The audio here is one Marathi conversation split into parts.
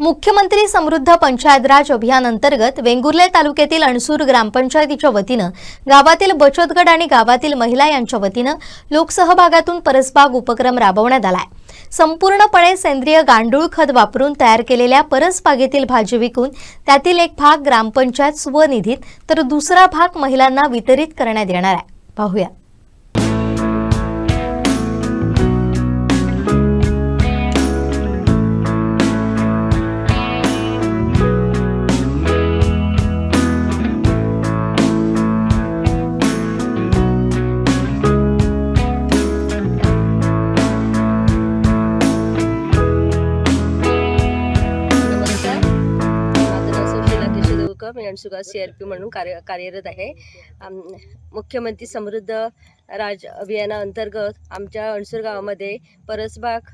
मुख्यमंत्री समृद्ध पंचायत राज अभियान अंतर्गत वेंगुर्ले तालुक्यातील अणसूर ग्रामपंचायतीच्या वतीनं गावातील बचत गट आणि गावातील महिला यांच्या वतीनं लोकसहभागातून परसबाग उपक्रम राबवण्यात आलाय. संपूर्णपणे सेंद्रिय गांडूळ खत वापरून तयार केलेल्या परसबागेतील भाजी विकून त्यातील एक भाग ग्रामपंचायत स्वनिधीत तर दुसरा भाग महिलांना वितरित करण्यात येणार आहे. पाहूया. केशव अणसुगा सी आर पी म्हणून कार्य कार्यरत आहे. मुख्यमंत्री समृद्ध राज अभियानाअंतर्गत आमच्या अणसूर गावामध्ये परसबाग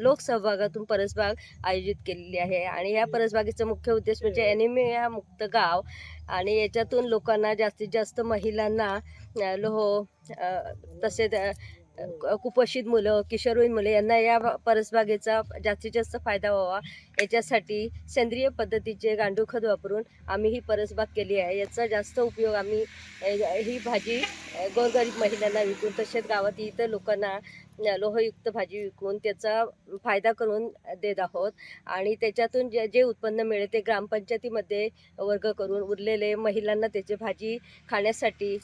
लोकसहभागातून परसबाग आयोजित केलेली आहे. आणि या परसबागेचा मुख्य उद्देश म्हणजे ॲनिमिया मुक्त गाव आणि याच्यातून लोकांना जास्तीत जास्त महिलांना लोह तसेच कुपोषित मुलं किशोरवयीन मुलं यांना या परसबागेचा जास्तीत जास्त फायदा व्हावा. याच्यासाठी सेंद्रिय पद्धतीचे गांडूळ खत वापरून आम्ही ही परसबाग केली आहे. याचा जास्त उपयोग आम्ही ही भाजी गोरगरीब महिलांना विकून तसेच गावात इतर लोकांना लोहयुक्त भाजी विकून त्याचा फायदा करून देत आहोत. आणि त्याच्यातून जे जे उत्पन्न मिळेल ते ग्रामपंचायतीमध्ये वर्ग करून उरलेले महिलांना त्याची भाजी खाण्यासाठी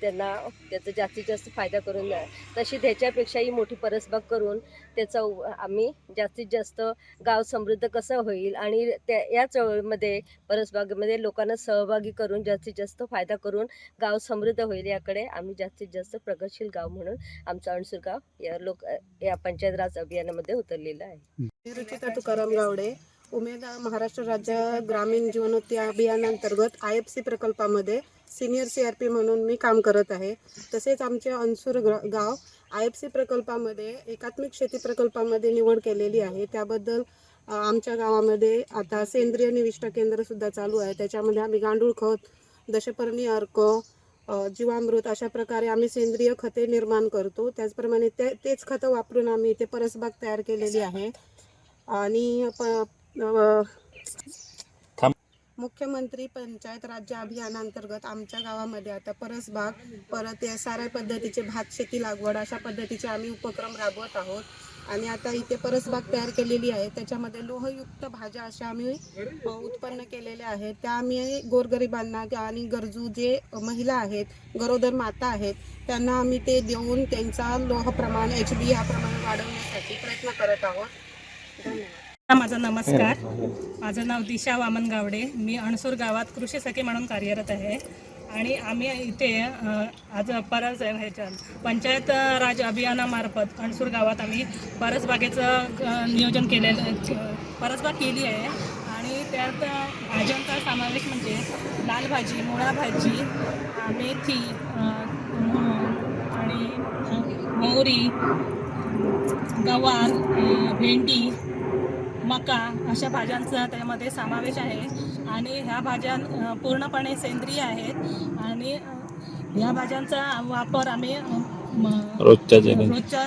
त्यांना त्याचा जास्तीत जास्त फायदा करून तशी त्याच्यापेक्षाही मोठी परसबाग करून त्याचा उ- आम्ही जास्तीत जास्त गाव समृद्ध कसं होईल आणि त्या या चळवळीमध्ये परसबागेमध्ये लोकांना सहभागी करून जास्तीत जास्त फायदा करून गाव समृद्ध होईल या याकडे आम्ही जास्तीत जास्त प्रगतशील गाव म्हणून आमचं अणसूर गाव या लोक या पंचायत राज अभियानामध्ये उतरलेलं आहे. रुचिता तुकाराम गावडे उमेदा महाराष्ट्र राज्य ग्रामीण जीवनोत्ती अभियानांतर्गत आय एफ सी प्रकल्पामध्ये सिनियर सी आर पी म्हणून मी काम करत आहे. तसेच आमचे अनसूर ग्र- गाव आय एफ सी प्रकल्पामध्ये एकात्मिक शेती प्रकल्पामध्ये निवड केलेली आहे. त्याबद्दल आमच्या गावामध्ये आता सेंद्रिय निविष्ठा केंद्रसुद्धा चालू आहे. त्याच्यामध्ये आम्ही गांडूळ खत दशपर्णी अर्क जीवामृत अशा प्रकारे आम्ही सेंद्रिय खते निर्माण करतो. त्याचप्रमाणे ते तेच खतं वापरून आम्ही इथे परसबाग तयार केलेली आहे. आणि मुख्यमंत्री पंचायत राज्य अभियानांतर्गत आमच्या गावामध्ये आता परसबाग परत या साऱ्या पद्धतीचे भात शेती लागवड अशा पद्धतीचे आम्ही उपक्रम राबवत आहोत. आणि आता इथे परसबाग तयार केलेली आहे. त्याच्यामध्ये लोहयुक्त भाज्या अशा आम्ही उत्पन्न केलेल्या आहेत. त्या आम्ही गोरगरिबांना आणि गरजू जे महिला आहेत गरोदर माता आहेत त्यांना आम्ही ते देऊन त्यांचा लोह प्रमाण एच बी या प्रमाण वाढवण्यासाठी प्रयत्न करत आहोत. धन्यवाद. माझा नमस्कार. माझं नाव दिशा वामन गावडे. मी अणसूर गावात कृषी सखी म्हणून कार्यरत आहे. आणि आम्ही इथे आज परस ह्याच्या. पंचायत राज अभियानामार्फत अणसूर गावात आम्ही परसबागेचं नियोजन केलेलं परसबाग केली आहे. आणि त्यात भाज्यांचा समावेश म्हणजे लाल भाजी मुळा भाजी मेथी आणि मोहरी गवार भेंडी मका अशा भाज्यांचा त्यामध्ये समावेश आहे. आणि ह्या भाज्या पूर्णपणे सेंद्रिय आहेत. आणि ह्या भाज्यांचा वापर आम्ही रोजच्या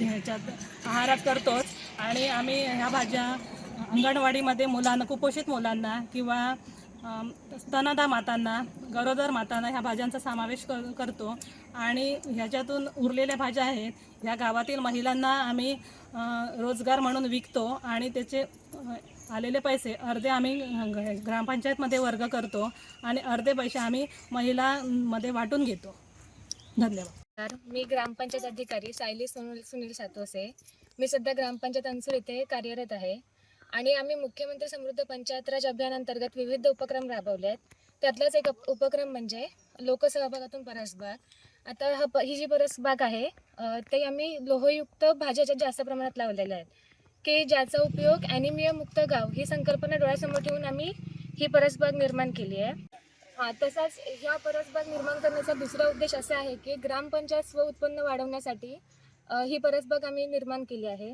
ह्याच्यात आहारात करतोच. आणि आम्ही ह्या भाज्या अंगणवाडीमध्ये मुलांना कुपोषित मुलांना किंवा स्तनदा मातांना गरोदर मातांना ह्या भाज्यांचा समावेश कर करतो. आणि ह्याच्यातून उरलेल्या भाज्या आहेत ह्या गावातील महिलांना आम्ही रोजगार म्हणून विकतो. आणि त्याचे आलेले पैसे अर्धे आम्ही ग्रामपंचायतमध्ये वर्ग करतो आणि अर्धे पैसे आम्ही महिलांमध्ये वाटून घेतो. धन्यवाद. सर मी ग्रामपंचायत अधिकारी सायली सुनील सुनील सातोसे. मी सध्या ग्रामपंचायत अंसूर इथे कार्यरत आहे. आणि आम्ही मुख्यमंत्री समृद्ध पंचायत राज अभियानांतर्गत विविध उपक्रम राबवले आहेत त्यातलाच एक उपक्रम म्हणजे लोकसहभागातून परसबाग आता हा प ही जी परसबाग आहे ते आम्ही लोहयुक्त भाज्या जास्त प्रमाणात लावलेल्या आहेत. की ज्याचा उपयोग ॲनिमिया मुक्त गाव ही संकल्पना डोळ्यासमोर ठेवून आम्ही ही परसबाग निर्माण केली आहे. हां तसाच ह्या परसबाग निर्माण करण्याचा दुसरा उद्देश असा आहे की ग्रामपंचायत स्व उत्पन्न वाढवण्यासाठी ही परसबाग आम्ही निर्माण केली आहे.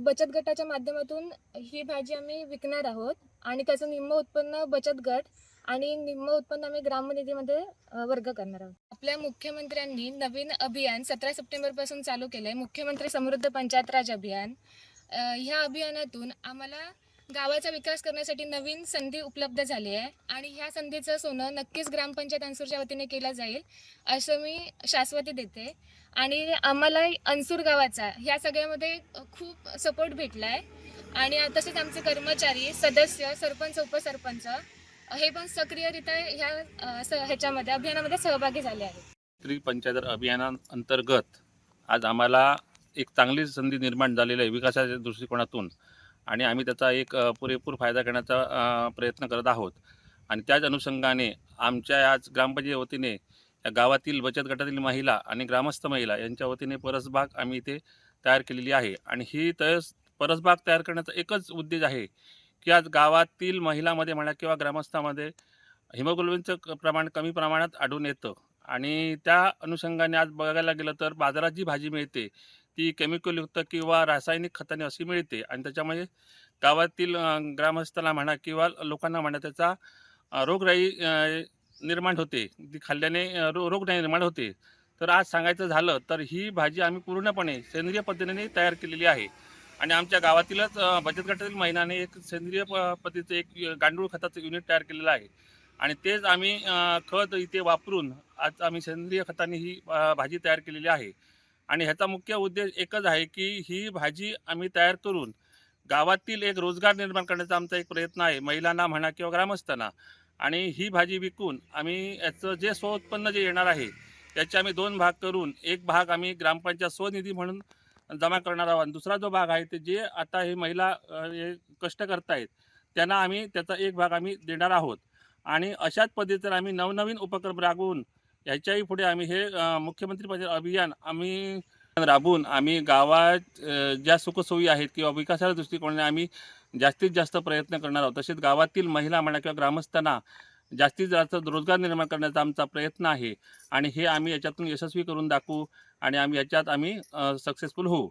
बचत गटाच्या माध्यमातून ही भाजी आम्ही विकणार आहोत आणि त्याचं निम्म उत्पन्न बचत गट आणि निम्म उत्पन्न आम्ही ग्रामनिधीमध्ये वर्ग करणार आहोत. आपल्या मुख्यमंत्र्यांनी नवीन अभियान सतरा सप्टेंबरपासून चालू केलं आहे मुख्यमंत्री समृद्ध पंचायत राज अभियान ह्या अभियानातून आम्हाला गावाचा विकास करण्यासाठी नवीन संधी उपलब्ध झाली आहे आणि ह्या संधीचं सोनं नक्कीच ग्रामपंचायत अनसूरच्या वतीने केलं जाईल असं मी शाश्वती देते. आणि आम्हाला अन्सूर गावाचा ह्या सगळ्यामध्ये खूप सपोर्ट भेटला आहे आणि तसेच आमचे कर्मचारी सदस्य सरपंच उपसरपंच हे पण सक्रियरित्या ह्या ह्याच्यामध्ये अभियानामध्ये सहभागी झाले आहेत. त्रिपंचायत अभियानांतर्गत आज आम्हाला एक चांगली संधी निर्माण झालेली आहे विकासाच्या दृष्टिकोनातून. आणि आम्ही त्याचा एक पुरेपूर फायदा घेण्याचा प्रयत्न करत आहोत. आणि त्याच अनुषंगाने आमच्या आज ग्रामपंचायत वतीने या गावातील बचत गटातील महिला आणि ग्रामस्थ महिला यांच्या वतीने परसबाग आम्ही इथे तयार केलेली आहे. आणि ही तस परसबाग तयार करण्याचा एकच उद्देश आहे की आज गावातील महिलामध्ये म्हणा किंवा ग्रामस्थामध्ये हिमोग्लोबिनचं क- प्रमाण कमी प्रमाणात आढळून येतं. आणि त्या अनुषंगाने आज बघायला गेलं तर बाजारात जी भाजी मिळते ती केमिकलयुक्त किंवा रासायनिक खताने अशी मिळते. आणि त्याच्यामुळे गावातील ग्रामस्थाला ग्रामस्थांना म्हणा किंवा लोकांना म्हणा त्याचा रोगराई निर्माण होते. ती खाल्ल्याने रो रोगराई निर्माण होते. तर आज सांगायचं झालं तर ही भाजी आम्ही पूर्णपणे सेंद्रिय पद्धतीने तयार केलेली आहे. आणि आमच्या गावातीलच बचत गटातील महिलाने एक सेंद्रिय प पद्धतीचं एक गांडूळ खताचं युनिट तयार केलेलं आहे. आणि तेच आम्ही खत इथे वापरून आज आम्ही सेंद्रिय खताने ही भाजी तयार केलेली आहे. आणि ह्याचा मुख्य उद्देश एकच आहे की ही भाजी आम्ही तयार करून गावातील एक रोजगार निर्माण करण्याचा आमचा एक प्रयत्न आहे. महिलांना म्हणा किंवा ग्रामस्थांना. आणि ही भाजी विकून आम्ही याचं जे स्वउत्पन्न जे येणार आहे त्याचे आम्ही दोन भाग करून एक भाग आम्ही ग्रामपंचायत स्वनिधी म्हणून जमा करणार आहोत. आणि दुसरा जो भाग आहे ते जे आता हे महिला हे कष्ट करतायत त्यांना आम्ही त्याचा एक भाग आम्ही देणार आहोत. आणि अशाच पद्धतीने आम्ही नवनवीन उपक्रम राबवून याच्याही पुढे आम्ही हे मुख्यमंत्री पंचायत अभियान आम्ही राबवून आम्ही गावात ज्या सुखसोयी आहेत किंवा विकासाच्या दृष्टिकोनाने आम्ही जास्तीत जास्त प्रयत्न करणार आहोत तसेच गावातील महिला म्हणा किंवा ग्रामस्थांना जास्तीत जास्त रोजगार निर्माण करण्याचा आमचा प्रयत्न आहे. आणि हे आम्ही याच्यातून यशस्वी करून दाखवू आणि आम्ही याच्यात आम्ही सक्सेसफुल होऊ.